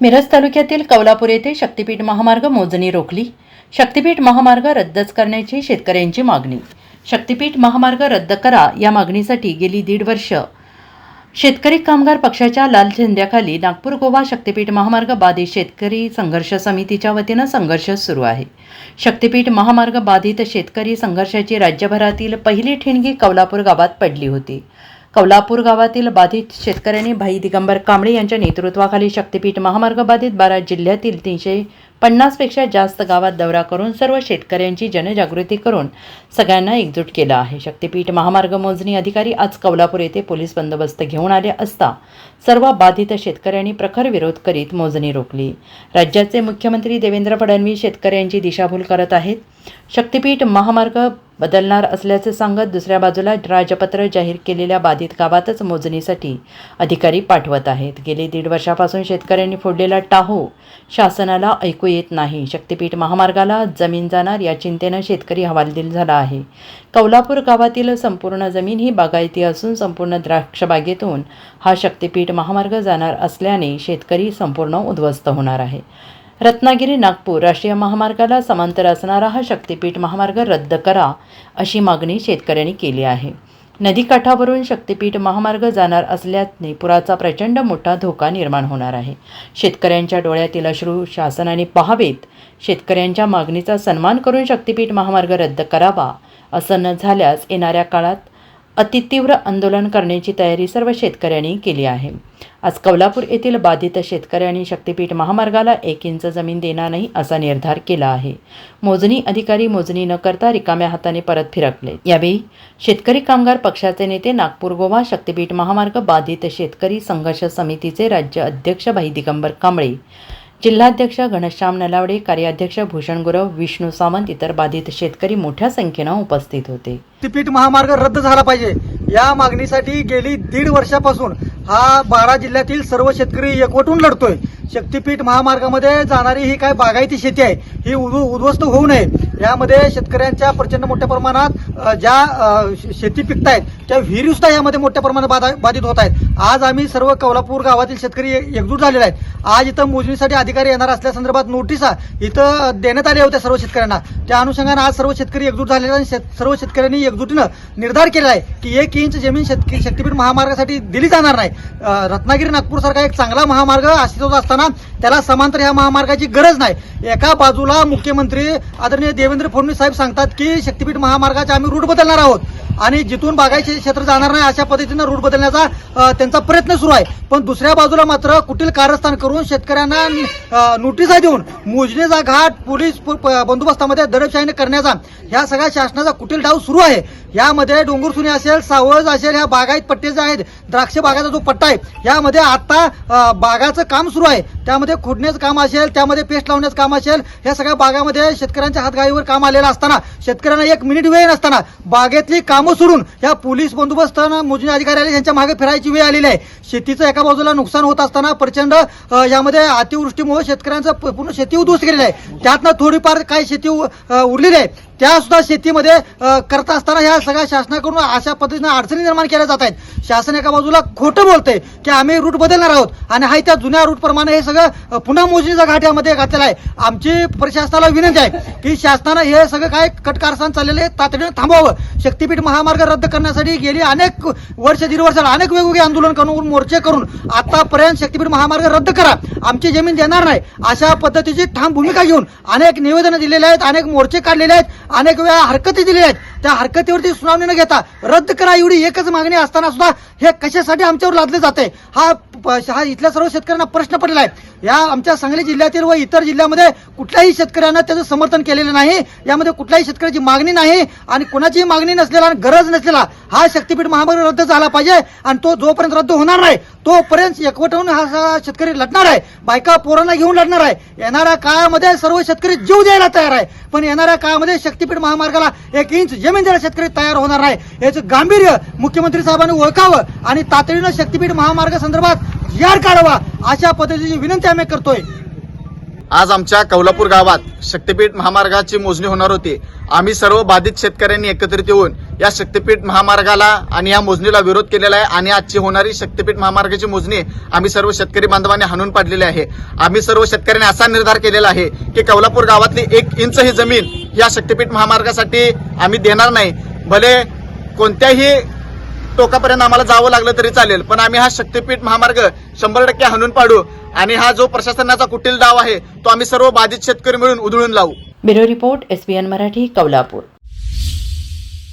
मिरज तालुक्यातील कौलापूर येथे शक्तीपीठ महामार्ग मोजणी रोखली. शक्तीपीठ महामार्ग रद्दच करण्याची शेतकऱ्यांची मागणी. शक्तीपीठ महामार्ग रद्द करा या मागणीसाठी गेली दीड वर्ष शेतकरी कामगार पक्षाच्या लाल झेंड्याखाली नागपूर गोवा शक्तीपीठ महामार्ग बाधित शेतकरी संघर्ष समितीच्या वतीनं संघर्ष सुरू आहे. शक्तीपीठ महामार्ग बाधित शेतकरी संघर्षाची राज्यभरातील पहिली ठिणगी कौलापूर गावात पडली होती. कौलापूर गावातील बाधित शेतकऱ्यांनी भाई दिगंबर कांबळे यांच्या नेतृत्वाखाली शक्तीपीठ महामार्ग बाधित बारा जिल्ह्यातील तीनशे पन्नासपेक्षा जास्त गावात दौरा करून सर्व शेतकऱ्यांची जनजागृती करून सगळ्यांना एकजूट केलं आहे. शक्तीपीठ महामार्ग मोजणी अधिकारी आज कौलापूर येथे पोलीस बंदोबस्त घेऊन आले असता सर्व बाधित शेतकऱ्यांनी प्रखर विरोध करीत मोजणी रोखली. राज्याचे मुख्यमंत्री देवेंद्र फडणवीस शेतकऱ्यांची दिशाभूल करत आहेत. शक्तीपीठ महामार्ग बदलणार असल्याचे सांगत दुसऱ्या बाजूला राजपत्र जाहीर केलेल्या बाधित गावातच मोजणीसाठी अधिकारी पाठवत आहेत. गेली दीड वर्षापासून शेतकऱ्यांनी फोडलेला टाहो शासनाला ऐकू येत नाही. शक्तीपीठ महामार्गाला जमीन जाणार या चिंतेनं शेतकरी हवालदिल झाला आहे. कौलापूर गावातील संपूर्ण जमीन ही बागायती असून संपूर्ण द्राक्षबागेतून हा शक्तीपीठ महामार्ग जाणार असल्याने शेतकरी संपूर्ण उद्ध्वस्त होणार आहे. रत्नागिरी नागपूर राष्ट्रीय महामार्गाला समांतर असणारा हा शक्तीपीठ महामार्ग रद्द करा अशी मागणी शेतकऱ्यांनी केली आहे. नदीकाठावरून शक्तीपीठ महामार्ग जाणार असल्याने पुराचा प्रचंड मोठा धोका निर्माण होणार आहे. शेतकऱ्यांच्या डोळ्यातील अश्रू शासनाने पाहावेत. शेतकऱ्यांच्या मागणीचा सन्मान करून शक्तीपीठ महामार्ग रद्द करावा असं न झाल्यास येणाऱ्या काळात अतितीव्र आंदोलन करण्याची तयारी सर्व शेतकऱ्यांनी केली आहे. आज कौलापूर येथील बाधित शेतकऱ्यांनी शक्तीपीठ महामार्गाला एक इंच जमीन देणार नाही असा निर्धार केला आहे. मोजणी अधिकारी मोजणी न करता रिकाम्या हाताने परत फिरकले. यावेळी शेतकरी कामगार पक्षाचे नेते नागपूर गोवा शक्तीपीठ महामार्ग बाधित शेतकरी संघर्ष समितीचे राज्य अध्यक्ष भाई दिगंबर कांबळे जिल्हाध्यक्ष घनश्याम नलावडे कार्याध्यक्ष भूषण गुरव विष्णू सावंत इतर बाधित शेतकरी मोठ्या संख्येनं उपस्थित होते. शक्तीपीठ महामार्ग रद्द झाला पाहिजे. या मागणीसाठी गेली दीड वर्षापासून हा बारा जिल्ह्यातील सर्व शेतकरी एकवटून लढतोय. शक्तीपीठ महामार्गामध्ये जाणारी ही काय बागायती शेती आहे ही उद्ध्वस्त होऊ नये. यामध्ये शेतकऱ्यांच्या प्रचंड मोठ्या प्रमाणात ज्या शेती पिकतायत त्या विहिरीसुद्धा यामध्ये मोठ्या प्रमाणात बाधा- बाधित होत आहेत आज आम्ही सर्व कौलापूर गावातील शेतकरी एकजूट झालेले आहेत. आज इथं मोजणीसाठी अधिकारी येणार असल्या संदर्भात नोटिसा इथं देण्यात आल्या होत्या सर्व शेतकऱ्यांना. त्या अनुषंगानं आज सर्व शेतकरी एकजूट झालेले आणि शेत- सर्व शेतकऱ्यांनी एकजुटीनं निर्धार केला आहे की एक इंच जमीन शेतकी शक्तीपीठ महामार्गासाठी दिली जाणार नाही. रत्नागिरी नागपूर सारखा एक चांगला महामार्ग अस्तित्वात असताना त्याला समांतर ह्या महामार्गाची गरज नाही. एका बाजूला मुख्यमंत्री आदरणीय देवेंद्र फडणवीस साहेब सांगतात की शक्तीपीठ महामार्गाचे आम्ही रूट बदलणार आहोत. आणि जिथून बागायचे क्षेत्र जाणार नाही अशा पद्धतीनं रूट बदलण्याचा त्यांचा प्रयत्न सुरू आहे. पण दुसऱ्या बाजूला मात्र कुटील कारस्थान करून शेतकऱ्यांना अ, नोटिसा देऊन मोजणीचा घाट पोलीस बंदोबस्तामध्ये दडपशाहीने करण्याचा ह्या सगळ्या शासनाचा कुटील डाव सुरू आहे. यामध्ये डोंगरसुनी असेल सावळज असेल ह्या बागायत पट्टे जे आहेत द्राक्ष बागाचा जो पट्टा आहे यामध्ये आता बागाचं काम सुरू आहे. त्यामध्ये खोडण्याचं काम असेल त्यामध्ये पेस्ट लावण्याचं काम असेल ह्या सगळ्या बागामध्ये शेतकऱ्यांच्या हातगाईवर काम आलेलं असताना शेतकऱ्यांना एक मिनिट वेळ नसताना बागेतली कामं सोडून या पोलीस बंदोबस्त मोजणी अधिकारी यांच्या मागे फिरायची वेळ आलेली आहे. शेतीचं एका बाजूला नुकसान होत असताना प्रचंड यामध्ये अतिवृष्टीमुळे शेतकऱ्यांचं प- पूर्ण शेती उद्ध्वस्त केलेली आहे. त्यातनं थोडीफार काही शेती उ- उरलेली आहे. त्या सुद्धा शेतीमध्ये करत असताना ह्या सगळ्या शासनाकडून अशा पद्धतीनं अडचणी निर्माण केल्या जात आहेत. शासन एका बाजूला खोटं बोलतंय की आम्ही रूट बदलणार आहोत आणि हाय त्या जुन्या रूटप्रमाणे हे सगळं पुन्हा मोजणीचा घाट्यामध्ये घातलेलं घातलेला आहे. आमची प्रशासनाला विनंती आहे की शासनानं हे सगळं काय कटकारस्थान चाललेलं आहे तातडीनं थांबवावं. शक्तीपीठ महामार्ग रद्द करण्यासाठी गेली अनेक वर्ष दीड वर्ष अनेक वेगवेगळे आंदोलन करून मोर्चे करून आतापर्यंत शक्तीपीठ महामार्ग रद्द करा. आमची जमीन देणार नाही. अशा पद्धतीची ठाम भूमिका घेऊन अनेक निवेदनं दिलेले आहेत अनेक मोर्चे काढलेले आहेत. अनेक वेळा हरकती दिल्या आहेत. त्या हरकतीवरती सुनावणी न घेता रद्द करा एवढी एकच मागणी असताना सुद्धा हे कशासाठी आमच्यावर लादले जाते? हा प- हा इथल्या सर्व शेतकऱ्यांना प्रश्न पडलेला आहे. या आमच्या सांगली जिल्ह्यातील व इतर जिल्ह्यामध्ये कुठल्याही शेतकऱ्यांना त्याचं समर्थन केलेलं नाही. यामध्ये कुठल्याही शेतकऱ्याची मागणी नाही आणि कोणाचीही मागणी नसलेला आणि गरज नसलेला हा शक्तीपीठ महामार्ग रद्द झाला पाहिजे आणि तो जोपर्यंत रद्द होणार नाही तोपर्यंत एकवटून हा सगळा शेतकरी लढणार आहे. बायका पोरांना घेऊन लढणार आहे. येणाऱ्या काळामध्ये सर्व शेतकरी जीव द्यायला तयार आहे. पण येणाऱ्या काळामध्ये शक्तीपीठ महामार्गाला एक इंच जमीन द्यायला शेतकरी तयार होणार नाही याचं गांभीर्य मुख्यमंत्री साहेबांनी ओळखावं आणि तातडीनं शक्तीपीठ महामार्ग संदर्भात यार काढावा अशा पद्धतीची विनंती आम्ही करतोय. आज आमच्या कौलापूर गावात शक्तीपीठ महामार्गाची मोजणी होणार होती. आम्ही सर्व बाधित शेतकऱ्यांनी एकत्रित येऊन या शक्तीपीठ महामार्गाला आणि या मोजणीला विरोध केलेला आहे आणि आजची होणारी शक्तीपीठ महामार्गाची मोजणी आम्ही सर्व शेतकरी बांधवांनी हाणून पाडलेली आहे. आम्ही सर्व शेतकऱ्यांनी असा निर्धार केलेला आहे की कौलापूर गावातली एक इंच ही जमीन या शक्तीपीठ महामार्गासाठी आम्ही देणार नाही. भले कोणत्याही टोकापर्यंत आम्हाला जावं लागलं तरी चालेल पण आम्ही हा शक्तीपीठ महामार्ग शंभर टक्के हाणून पाडू आणि हा जो प्रशासनाचा कुटील डाव आहे तो आम्ही सर्व बाधित शेतकरी मिळून उधळून लावू. Bureau report SBN Marathi Kavalapur